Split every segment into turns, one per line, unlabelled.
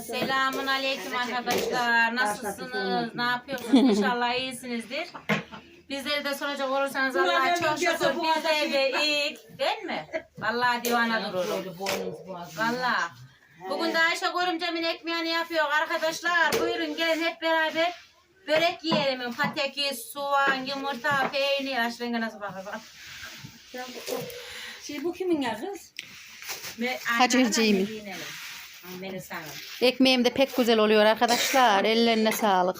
Selamun aleyküm arkadaşlar. Nasılsınız? Ne yapıyorsunuz? İnşallah iyisinizdir. Bizleri de soracak olursanız Allah'a çok şükür bizler de iyi. Değil mi? Vallahi divana dururum. Vallahi. Bugün de Ayşe Gorumcamın ekmeğini yapıyor arkadaşlar. Buyurun gelin hep beraber börek yiyelim. Patates, soğan, yumurta, peynir. Ayşe nasıl bakar?
Şey bu kimin ya kız?
Hacırcıyım.
Beni sana.
Ekmeğim de pek güzel oluyor arkadaşlar. Ellerine sağlık.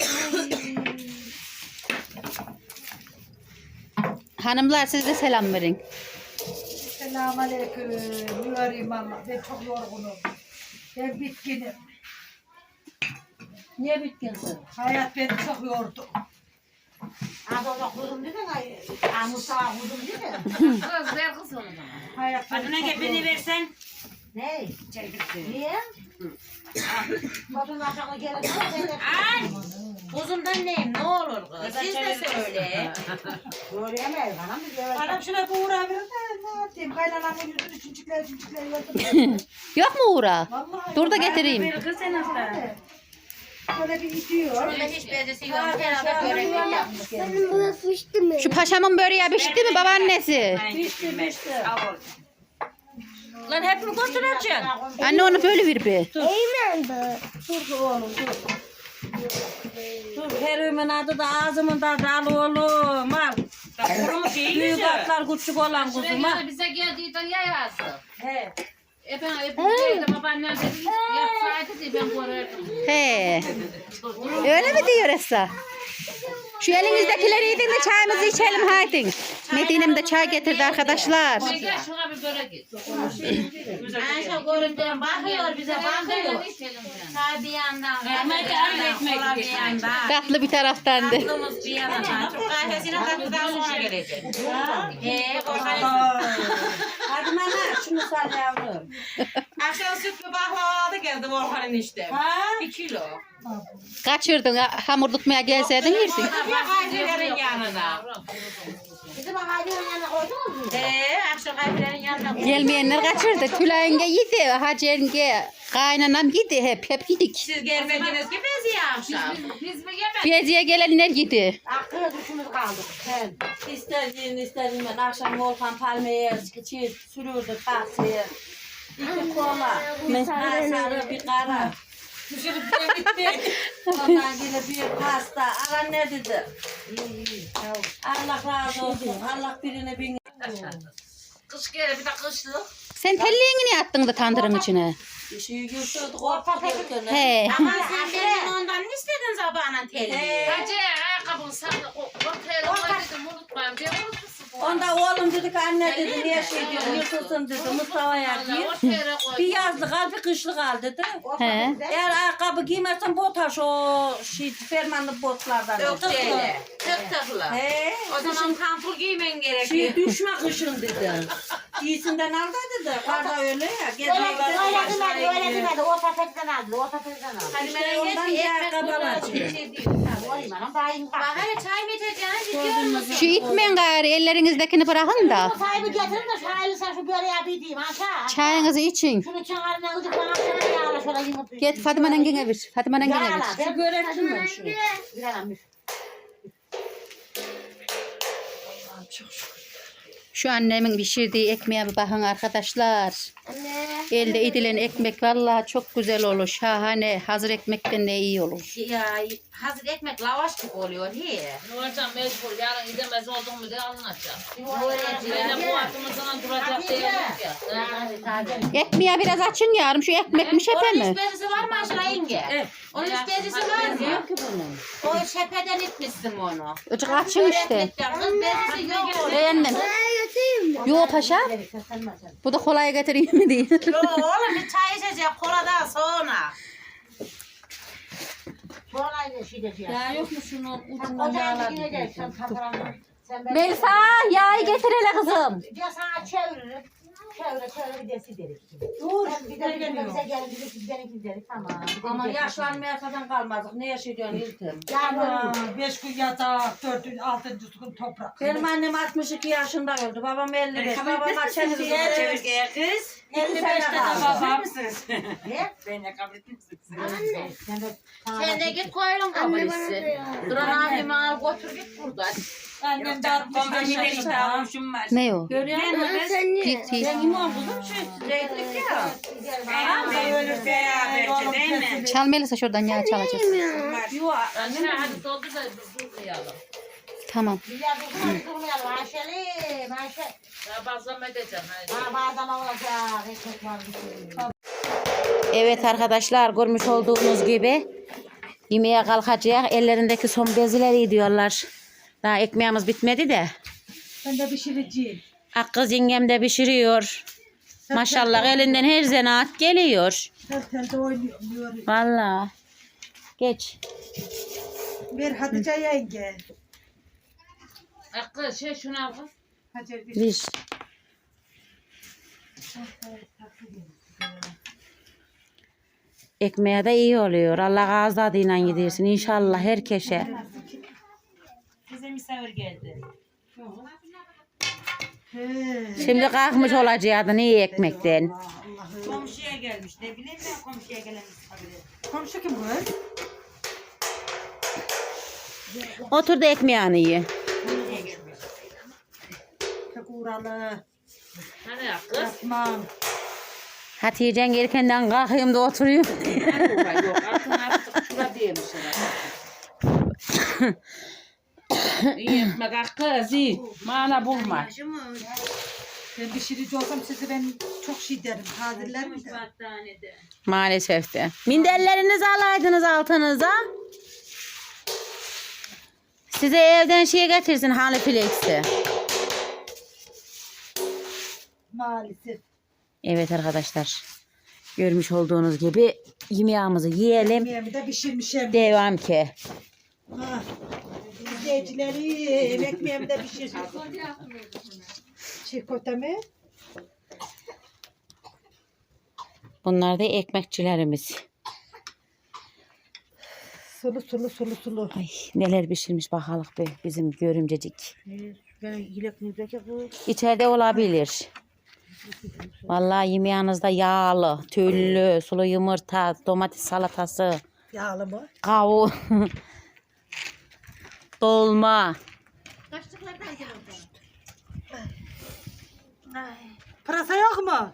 Hanımlar siz de selam verin.
Selamünaleyküm. Yorayım ama ben çok yorgunum. Ben bitkinim.
Niye bitkinsin?
Hayat beni çok yordu.
Adada kuzum dedin ay. Ha Mustafa kuzum dedin.
Kız ver kız onu bana.
Hayat beni
Adına
çok
gepini
yordu.
versen.
Ne?
Çekirsin.
Niye? Kadın aşağı gelecek.
Ay! Kuzumdan neyim ne olur kız? Siz de söyle.
Göremeyiz hanım biz evet.
Anam şuna bir uğrayabilir de ne yapayım? Kaynanamın yüzünü üçüncükler üçüncükler gördüm.
Yok mu Uğra?
Vallahi.
Dur da getireyim.
Kız sen hasta.
Böyle bir itiyor.
Öyle hiç bezesi yok. Herhalde börek yapmış.
Şu paşamın böreği pişti mi babaannesi?
Pişti pişti. Lan hep mi götüreceksin?
Anne onu böyle bir bir.
Dur oğlum dur. Dur herimin adı da ağzımın da dal oğlum. Al.
Kurumuş iyi
Büyük atlar küçük olan kuzum ha.
bize geldiğinden ya yazdı.
He.
E hep buradaydım babaannem dedi yapsaydı diye ben korardım.
He. Öyle mi diyor Esra? Şu elinizdekileri yedin de çayımızı içelim haydi. Medine'm de çay getirdi arkadaşlar.
Şuna bir börek git.
Ayşe görüntüden bakıyor bize bakıyor. Çay bir yandan.
Ekmek
yandan.
Tatlı bir taraftan de.
Tatlımız bir yandan. Kahvesine tatlıdan sonra gelecek. Ee, korkarım.
Hadi nana şunu sal yavrum.
Akşam sütlü baklava geldi Volkan'ın işte.
Ha?
Bir kilo.
Kaçırdın ha- hamur tutmaya gelseydin yerdin.
Sonra kahvelerin yanına.
Bizim ağacın yanına koydunuz mu?
Ee, akşam kahvelerin yanına.
Gelmeyenler kaçırdı. Tülay yenge yedi. Hacı yenge kaynanam yedi. Hep hep yedik.
Siz gelmediniz ki biz ya akşam.
Biz mi yemek?
Beziye gelenler yedi.
Hakkı düşümüz kaldık. Sen.
İster yiyin ister yemeyin. Akşam Volkan palmiye şey, sürürdü taksiye. İki kola. Bir sarı bir kara. Ondan yine bir pasta. Allah ne dedi? Allah razı olsun. Allah birine bin.
Kış gele bir de kışlık.
Sen telliğini attın da tandırın içine?
Bir şey yürütürdük orta yürütürdük.
He.
Ama sen benden ondan ne istedin sabahına telli?
Hacı ayakkabını sana ortaya koydum unutmayın. Ben unutmuşsun.
Onda oğlum dedi ki anne dedi niye şey diyorsun yırtılsın dedi gir.
Ortaya koydum.
Bir yazlık al bir kışlık al dedi.
He.
Eğer ayakkabı giymezsen bot taş o şey fermanlı botlardan.
Yok
Tıklı.
şeyle. Tık tıklı.
He.
O zaman kampul giymen gerekiyor.
Şey düşme kışın dedi. İyisinden al da dedi. Karda öyle ya. Gezmeyi var.
öyle demedi, öyle demedi. O tafetten aldı, o tafetten aldı.
Ben
ondan bir ayakkabı alacağım.
şey değil.
Olayım hanım, daha iyi
Bak hele çay mı içeceğiniz musun?
Şu itmeyin gari evinizdekini bırakın da.
Bu sahibi getirin de şahili sen şu böyle yapayım aşağı.
Çayınızı için.
Şunu çağırın azıcık bana şöyle yağla şöyle yumurtayım.
Get Fatma nengene bir. Fatma nengene
bir.
Şu görelim ben şunu.
Bilemem bir. Çok şükür.
Şu annemin pişirdiği ekmeğe bir bakın arkadaşlar. Elde edilen ekmek vallahi çok güzel olur. Şahane. Hazır ekmekten de iyi olur.
Ya hazır ekmek lavaş gibi oluyor. Niye?
Ne olacağım mecbur. Yarın gidemez oldum mu diye.
Öğrenci.
Ben de bu aklımızdan duracak değilim ya.
Ekmeğe biraz açın yarım. Şu ekmek mi şepe
Onun
mi?
iç bezisi var mı Aşra yenge? Onun iç bezisi var mı?
ki bunun.
O şepeden itmişsin onu.
Açın işte.
Ekmekten Kız bezisi yok onun.
Beğendim. Yo paşa. Bu da kolay getireyim mi diye.
Yo oğlum bir çay içecek koladan sonra.
Aynı şey de ya.
Yok mu şunun ucundan yağlar
sen taparanı. Sen ben-
Melisa yağı getir hele kızım.
Ya sana çeviririm. Çevire bir desi dedik. Dur. Bir de bir de bize gelin dedik, biz benimki dedik. Tamam.
Ama yaşlanmaya kadar kalmazdık. Ne yaşıyorsun İltim?
Ya
Beş gün yatak, dördüncü, altıncı gün toprak.
Benim annem 62 yaşında öldü. Babam 55. Babam
Çevirgeye
açık
kız.
55'te de babam.
Ne?
Sen de git koyalım kamerası. Duran abimi al götür git buradan.
Annem de 65 yaşında.
Ne o?
Görüyor musun?
Dik dik.
İmam kızım şu zeytlik ya.
Çal Melisa şuradan ya çalacağız.
Yuva.
Anne hadi doldu da durmayalım.
Tamam.
Ya durmayalım durmayalım. Ayşeli. Ayşe.
Daha bazlama edeceğim. Hadi.
Bana bazen olacak. Ekmek var bir şey.
Evet arkadaşlar görmüş olduğunuz gibi yemeğe kalkacak. Ellerindeki son bezileri diyorlar. Daha ekmeğimiz bitmedi de.
Ben de pişireceğim.
Akkız yengem de pişiriyor. Maşallah elinden her zanaat geliyor.
Tel tel de oynuyorum. diyorum.
Vallahi. Geç.
Ver Hatice yenge.
Hakkı şey şunu al kız.
Hacer bir
Bir. Ekmeğe de iyi oluyor. Allah ağız tadıyla gidiyorsun. İnşallah herkese.
Bize misafir geldi.
He.
Şimdi kalkmış olacaktın iyi ekmekten.
Komşuya gelmiş. Ne bileyim ben komşuya gelen misafiri.
Komşu kim bu?
Otur da ekmeğini ye.
Çok uğralı.
Hakkı?
Yapmam.
Hatice'm erkenden kalkayım da oturayım.
Yok Hakkı artık şura diyemiş. İyi ekmek Hakkı zi. Mana bulma.
Ben pişirici olsam sizi ben çok şey derim. Tadirlerim de.
Maalesef de. Minderlerinizi alaydınız altınıza. Size evden şey getirsin halı flex'i.
Maalesef.
Evet arkadaşlar. Görmüş olduğunuz gibi yemeğimizi yiyelim.
Yemeğimi de pişirmişim.
Devam ki.
Ha. İzleyicilerim ekmeğimi de pişirdim. Çiğ köfte mi?
Bunlar da ekmekçilerimiz.
Sulu sulu sulu sulu.
Ay neler pişirmiş bakalım be bizim görümcecik.
Ben yilek nideki bu.
İçeride olabilir. Vallahi yemeğinizde yağlı, tüllü, sulu yumurta, domates salatası,
Yağlı mı?
kavun, dolma.
Pırasa yok mu?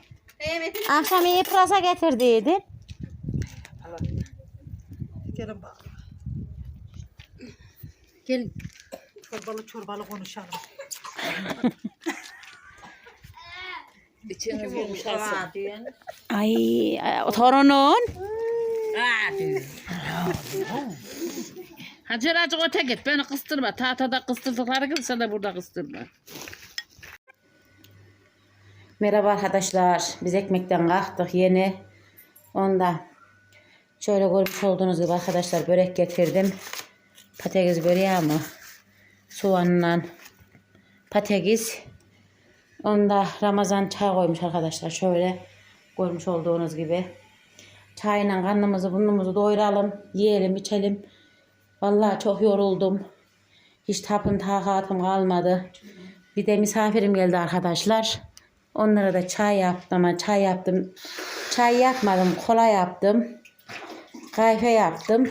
Akşam iyi pırasa getirdiydin.
Gelin bak.
Gelin.
Çorbalı çorbalı konuşalım.
İçiniz yumuşasın.
Ay, ay, torunun.
Hacer acık öte git beni kıstırma. Tahtada kıstırdıkları gibi sen de burada kıstırma.
Merhaba arkadaşlar. Biz ekmekten kalktık yeni. Onda şöyle görmüş olduğunuz gibi arkadaşlar börek getirdim. Patates böreği ama soğanla patates. Onda Ramazan çay koymuş arkadaşlar. Şöyle görmüş olduğunuz gibi. Çayla karnımızı burnumuzu doyuralım. Yiyelim içelim. Vallahi çok yoruldum. Hiç tapım takatım kalmadı. Bir de misafirim geldi arkadaşlar. Onlara da çay yaptım ama çay yaptım. Çay yapmadım, kola yaptım. Kahve yaptım.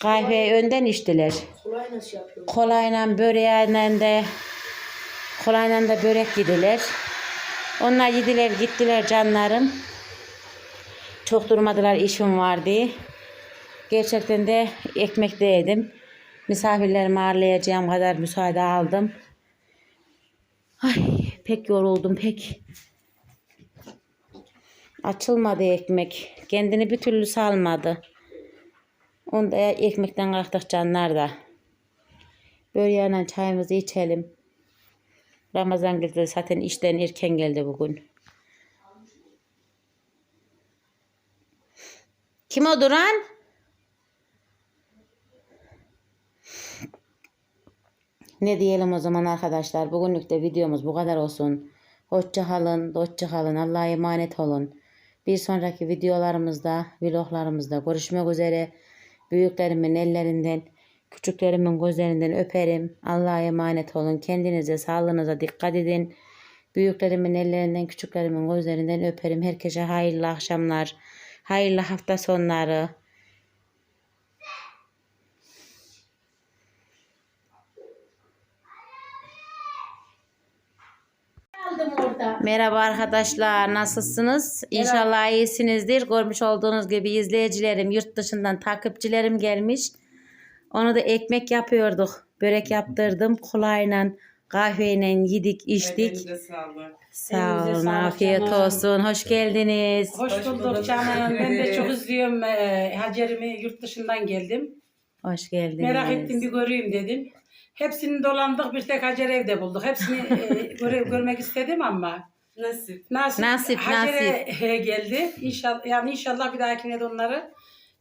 Kahveyi önden içtiler. Kolayla böreğiyle de kolayla da börek yediler. Onlar yediler gittiler canlarım. Çok durmadılar işim vardı. Gerçekten de ekmek de yedim. Misafirlerimi ağırlayacağım kadar müsaade aldım. Ay pek yoruldum pek. Açılmadı ekmek. Kendini bir türlü salmadı. Onda ekmekten kalktık canlar da. Böreğiyle çayımızı içelim. Ramazan geldi zaten işten erken geldi bugün. Kim o duran? Ne diyelim o zaman arkadaşlar. Bugünlük de videomuz bu kadar olsun. Hoşça kalın, hoşça kalın. Allah'a emanet olun. Bir sonraki videolarımızda, vloglarımızda görüşmek üzere. Büyüklerimin ellerinden, küçüklerimin gözlerinden öperim. Allah'a emanet olun. Kendinize, sağlığınıza dikkat edin. Büyüklerimin ellerinden, küçüklerimin gözlerinden öperim. Herkese hayırlı akşamlar, hayırlı hafta sonları.
Aldım orada.
Merhaba arkadaşlar, nasılsınız? İnşallah iyisinizdir. Görmüş olduğunuz gibi izleyicilerim, yurt dışından takipçilerim gelmiş. Onu da ekmek yapıyorduk. Börek yaptırdım. Kolayla, kahveyle yedik, içtik.
Elinize sağlık.
Sağ olun, afiyet
canım.
olsun. Hoş geldiniz.
Hoş,
Hoş
bulduk canım. Ben de çok üzülüyorum. Ee, Hacer'imi yurt dışından geldim.
Hoş geldiniz.
Merak ettim bir göreyim dedim. Hepsini dolandık bir tek Hacer evde bulduk. Hepsini e, göre, görmek istedim ama
Nasip.
nasip,
Nasip,
Hacer'e geldi. İnşallah yani inşallah bir dahakine de onları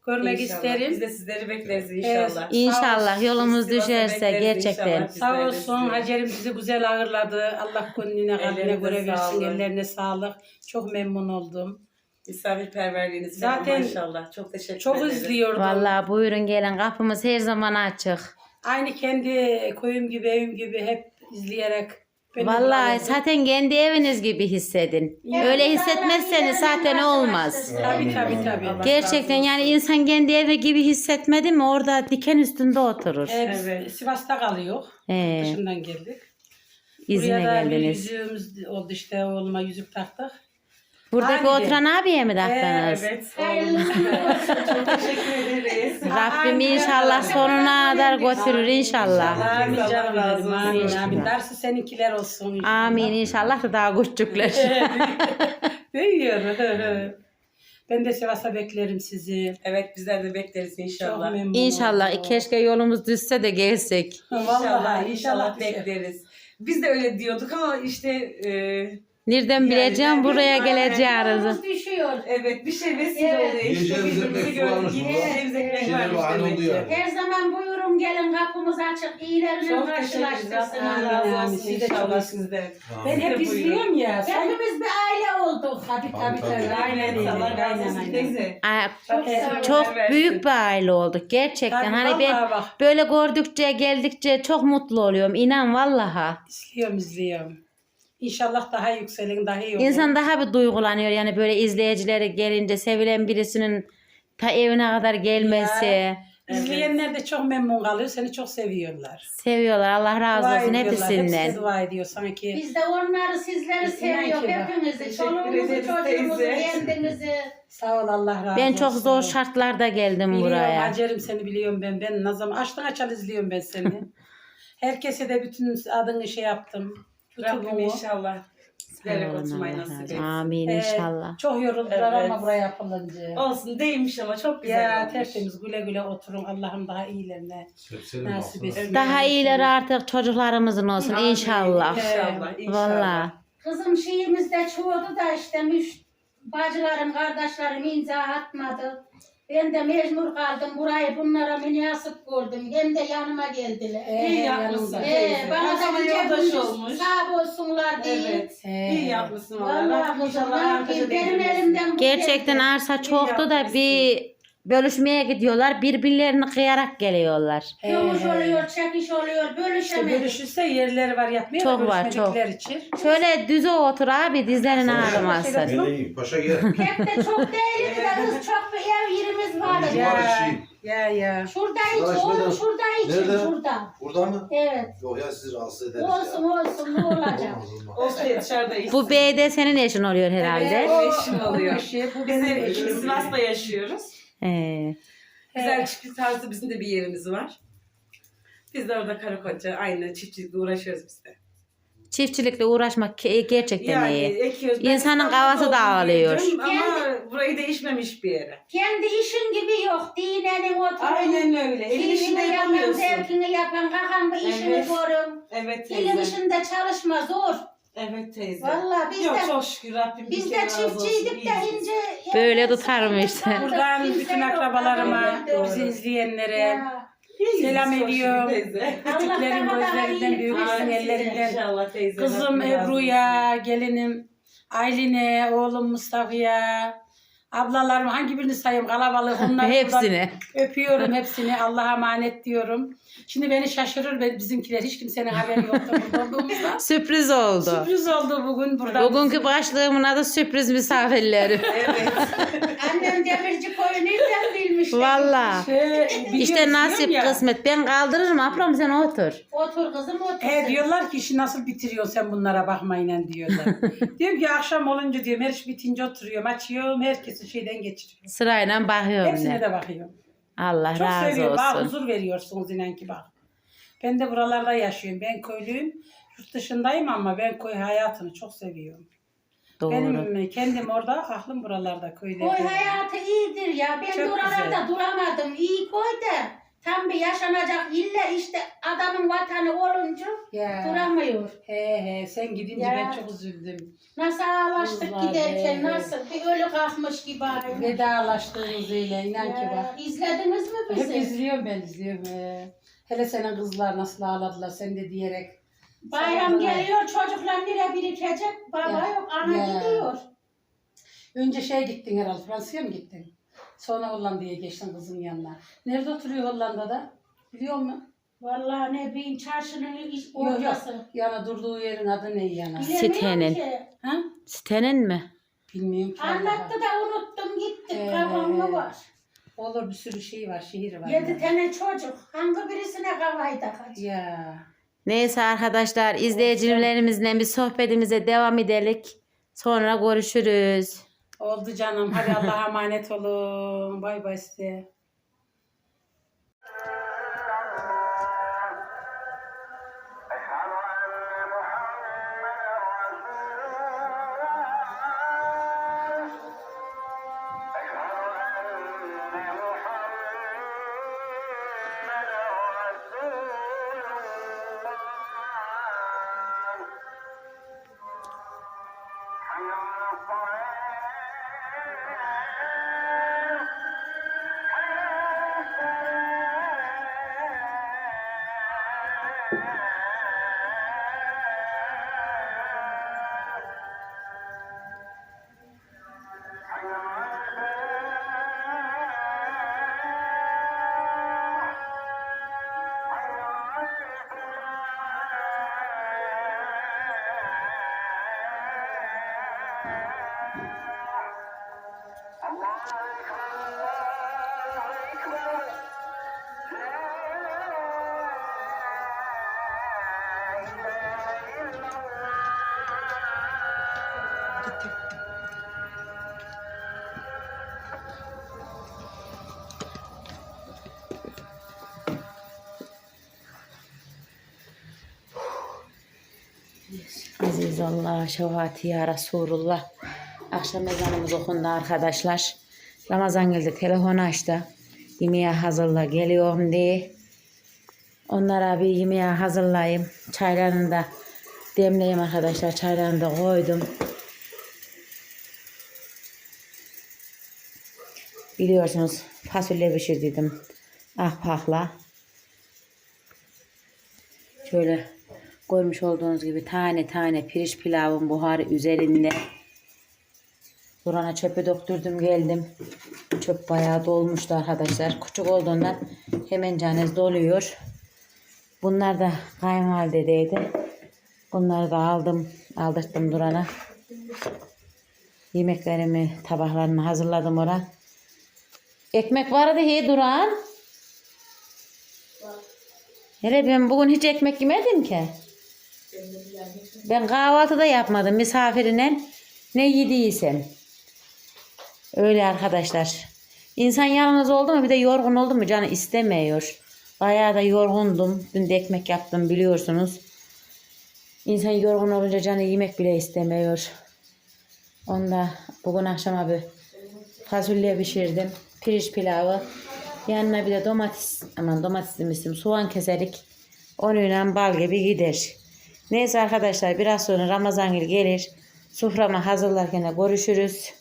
görmek
İnşallah.
isterim.
Biz de sizleri bekleriz inşallah.
İnşallah yolumuz
Sivas'a
düşerse
bekleriz
gerçekten.
inşallah.
Sağ
Bizler de
olsun
sizi.
Hacer'im bizi güzel ağırladı. Allah gönlüne kalbine
Ellerinize
göre versin.
sağlık.
Ellerine sağlık. Çok memnun oldum.
Misafirperverliğiniz
Zaten
Zaten maşallah. Çok teşekkür
Çok
ederiz.
izliyordum.
Vallahi buyurun gelin kapımız her zaman açık.
Aynı kendi koyum gibi evim gibi hep izleyerek. beni
Vallahi
bağladı.
zaten kendi eviniz gibi hissedin. Öyle hissetmezseniz zaten olmaz.
Tabii tabii tabii.
Allah
Gerçekten yani insan kendi evi gibi hissetmedi mi orada diken üstünde oturur.
Ee, biz
Evet.
Sivas'ta kalıyor.
He,
Dışından geldik.
izine
Buraya da bir
geldiniz.
yüzüğümüz oldu işte oğluma yüzük taktık.
Buradaki
Aynı
oturan abiye mi taktınız?
Evet. Çok teşekkür ederiz.
Rabbim inşallah sonuna kadar götürür inşallah.
Amin canım
razı
benim.
olsun.
Amin
İnşallah.
amin. Dersi seninkiler olsun. inşallah.
Amin inşallah da daha küçükler.
Büyüyor. ben de Sivas'a beklerim sizi.
Evet bizler de bekleriz
Çok
inşallah.
memnun
İnşallah
oldum.
keşke yolumuz düşse de gelsek.
İnşallah,
Vallahi
inşallah
inşallah
bekleriz. Biz de öyle diyorduk ama işte e,
Nereden bileceğim buraya geleceğinizi.
Düşüyor.
evet bir şey vesile
Evet.
oluyor. İşte
Yiyeceğimiz
birbirimizi
ekmek
gördük.
varmış burada.
Yiyeceğimiz ekmek
Şeyler
varmış
bahane
demek
oldu
ki.
yani.
Her zaman buyurun gelin kapımız açık. İyilerini
Çok teşekkür ederiz.
karşılaştırsın.
Allah razı olsun
Siz de
inşallah
çok-
sizden.
Ben hep izliyorum ya. Sen...
Hepimiz bir aile olduk.
Tabii tabii
Tabii.
Aynen öyle.
Allah razı
Aynen
olsun
aynen.
teyze.
Ay,
Çok sağ
büyük bir aile olduk gerçekten.
Tabii,
hani ben
vallahi bak.
böyle gördükçe geldikçe çok mutlu oluyorum. İnan vallaha.
İzliyorum izliyorum. İnşallah daha yükselin daha iyi olur.
İnsan daha bir duygulanıyor yani böyle izleyicileri gelince sevilen birisinin ta evine kadar gelmesi.
İzleyenler de çok memnun kalıyor. Seni çok seviyorlar.
Seviyorlar. Allah razı
Dua
olsun.
Hepsi
hepsinden.
de dua ediyor sanki.
Biz de onları sizleri
İnan
seviyor hepinizi. Çocuğumuzu,
teyze.
kendimizi.
Sağ ol Allah razı olsun.
Ben çok zor şartlarda geldim
Biliyorum
buraya.
Hacer'im seni biliyorum ben. Ben Nazım açtın açal izliyorum ben seni. Herkese de bütün adını şey yaptım.
Rabbim inşallah
olun,
oturmayı nasip etsin.
Amin
Ee,
inşallah.
Çok yoruldular
Evet.
ama buraya yapılınca.
Olsun değilmiş ama çok güzel
Ya
olmuş.
tertemiz güle güle oturun. Allah'ım daha iyilerine
Hepsinin
nasip
baksana.
etsin.
Daha iyileri artık çocuklarımızın olsun
Amin.
inşallah.
İnşallah. inşallah.
Vallahi.
Kızım şiirimizde çoğdu da işte müş, bacılarım, kardeşlerim imza atmadı. Ben de mecbur kaldım burayı bunlara münasip gördüm. Hem de yanıma geldiler.
Ee,
İyi yapmışsın.
Ee,
teyze.
bana
Hem
da bir
yoldaş olmuş.
sağ olsunlar diye.
Evet.
Ee,
İyi yapmışsın valla.
Vallahi
Rabbim
kızım
inşallah arkadaşa
benim
değdirmesin.
elimden bu
Gerçekten
geldi.
arsa çoktu da bir bölüşmeye gidiyorlar. Birbirlerini kıyarak geliyorlar.
Yumuş
Ee,
oluyor, çekiş oluyor,
İşte
bölüşemedik.
bölüşürse yerleri var yapmaya
Çok
da
var,
bölüşmedikler için.
Şöyle düze otur abi dizlerin ağrımasın.
Gene iyi. Paşa gel.
Pek de çok değil de kız çok bir ev yerimiz var.
Bizim
Ya.
var.
Ya ya.
Şurada
Arkadaş,
iç, oğlum şurada için,
Nerede?
şurada.
Burada mı?
Evet.
Yok ya sizi rahatsız ederiz
Olsun
ya.
olsun ne olacak?
Olmaz, olmaz.
Olsun ya dışarıda içsin.
Bu bey de senin eşin oluyor herhalde.
Evet, eşim oluyor.
Şey, bu
Biz de ikimiz Sivas'ta yaşıyoruz.
Ee,
Güzel çiftlik tarzı bizim de bir yerimiz var. Biz de orada karı koca aynı çiftçilikle uğraşıyoruz biz de.
çiftçilikle uğraşmak ke- gerçekten
Yani
iyi.
ekiyoruz. Ben
İnsanın
İstanbul'da
kafası dağılıyor.
büyüdüm Ama burayı değişmemiş bir yere.
Kendi işin gibi yok. Dinenin oturun.
Aynen öyle. Evin işini
yapan,
yapamıyorsun.
zevkini yapan, kakan bir işini
Evet.
görün.
Evet teyze.
işinde çalışma zor.
Evet teyze.
Vallahi biz
Yok
de
çok şükür Rabbim bir
biz de
kere razı olsun.
çiftçiydik de
İyiyiz.
ince
Böyle tutarmış.
Buradan bütün akrabalarıma,
haberleri
bizi izleyenlere.
İyiyiz
selam
çok şükür
ediyorum.
Teyze.
küçüklerin
Allah daha
gözlerinden,
iyilik
büyüklerin
versin size.
ellerinden.
İnşallah teyze.
Kızım
Rabbim razı olsun.
Ebru'ya, gelinim Aylin'e, oğlum Mustafa'ya, Ablalarım hangi birini sayayım kalabalık onları
Hepsini.
öpüyorum hepsini Allah'a emanet diyorum. Şimdi beni şaşırır be- bizimkiler hiç kimsenin haberi yoktu burada olduğumuzda.
Sürpriz oldu.
Sürpriz oldu bugün burada.
Bugünkü başlığımın adı sürpriz misafirleri.
Annem demirci koyu nereden bilmiş?
Valla.
Şey,
İşte nasip
ya.
kısmet. Ben kaldırırım ablam sen otur.
Otur kızım otur.
He diyorlar ki işi nasıl bitiriyorsun sen bunlara bakmayın diyorlar. diyorum ki akşam olunca diyorum her iş bitince oturuyorum açıyorum herkesi şeyden geçiriyorum.
Sırayla bakıyorum.
Hepsine
ne.
de bakıyorum.
Allah
Çok
razı
seviyorum. Bana
olsun.
huzur veriyorsunuz inan ki bak. Ben de buralarda yaşıyorum. Ben köylüyüm. Yurt dışındayım ama ben köy hayatını çok seviyorum.
Doğru.
Benim kendim orada, aklım buralarda köylerde.
Koy hayatı iyidir ya. Ben
Çok
buralarda
güzel.
duramadım. İyi koy da. Tam bir yaşanacak iller işte adamın vatanı olunca
Ya.
duramıyor.
He he sen gidince
Ya.
ben çok üzüldüm.
Nasıl ağlaştık
Kızlar
giderken nasıl bir ölü kalkmış gibi aynı.
Vedalaştığımız ile inan ki
Ya,
bak.
İzlediniz mi
Hep
bizi?
izliyorum ben izliyorum. He. Hele senin kızlar nasıl ağladılar sen de diyerek.
Bayram
Sarıldılar.
geliyor çocuklar nereye birikecek? Baba
Ya.
yok ana
Ya.
gidiyor.
Önce şey gittin herhalde Fransa'ya mı gittin? Sonra Hollanda'ya geçtin kızın yanına. Nerede oturuyor Hollanda'da? Biliyor musun?
Vallahi ne bileyim çarşının iş
Yok yok.
ortası.
Yana durduğu yerin adı ne yana?
Bilemiyorum
Sitenin.
ki.
Ha?
Sitenin mi?
Bilmiyorum ki.
Anlattı da unuttum gittim
Ee,
kafamda var.
Olur bir sürü şey var, şehir var.
Yedi
yani.
tane çocuk. Hangi birisine kafayı takacak?
Ya.
Neyse arkadaşlar izleyicilerimizle bir sohbetimize devam edelim. Sonra görüşürüz.
Oldu canım. Hadi Allah'a emanet olun. Bay bay size.
Aziz Allah, şefati ya Resulullah. Akşam ezanımız okundu arkadaşlar. Ramazan geldi, telefon açtı. Yemeğe hazırla geliyorum diye. Onlara bir yemeğe hazırlayayım. Çaylarını da demleyeyim arkadaşlar. Çaylarını da koydum. Biliyorsunuz fasulye pişirdiydim. Ahpakla. Şöyle görmüş olduğunuz gibi tane tane pirinç pilavın buharı üzerinde. Burana çöpe döktürdüm geldim. Çöp bayağı dolmuştu arkadaşlar. Küçük olduğundan hemen canez doluyor. Bunlar da kayınvalidedeydi. Bunları da aldım. Aldırttım Duran'a. Yemeklerimi, tabaklarımı hazırladım oraya. Ekmek vardı he Duran. Hele ben bugün hiç ekmek yemedim ki. Ben kahvaltıda yapmadım misafirine. Ne yediysem. Öyle arkadaşlar. İnsan yalnız oldu mu bir de yorgun oldu mu canı istemiyor. Bayağı da yorgundum. Dün de ekmek yaptım biliyorsunuz. İnsan yorgun olunca canı yemek bile istemiyor. Onda bugün akşama bir fasulye pişirdim. Pirinç pilavı. Yanına bir de domates, aman domates demiştim, soğan keserik. Onunla bal gibi gider. Neyse arkadaşlar biraz sonra Ramazan gelir. Soframa hazırlarken görüşürüz.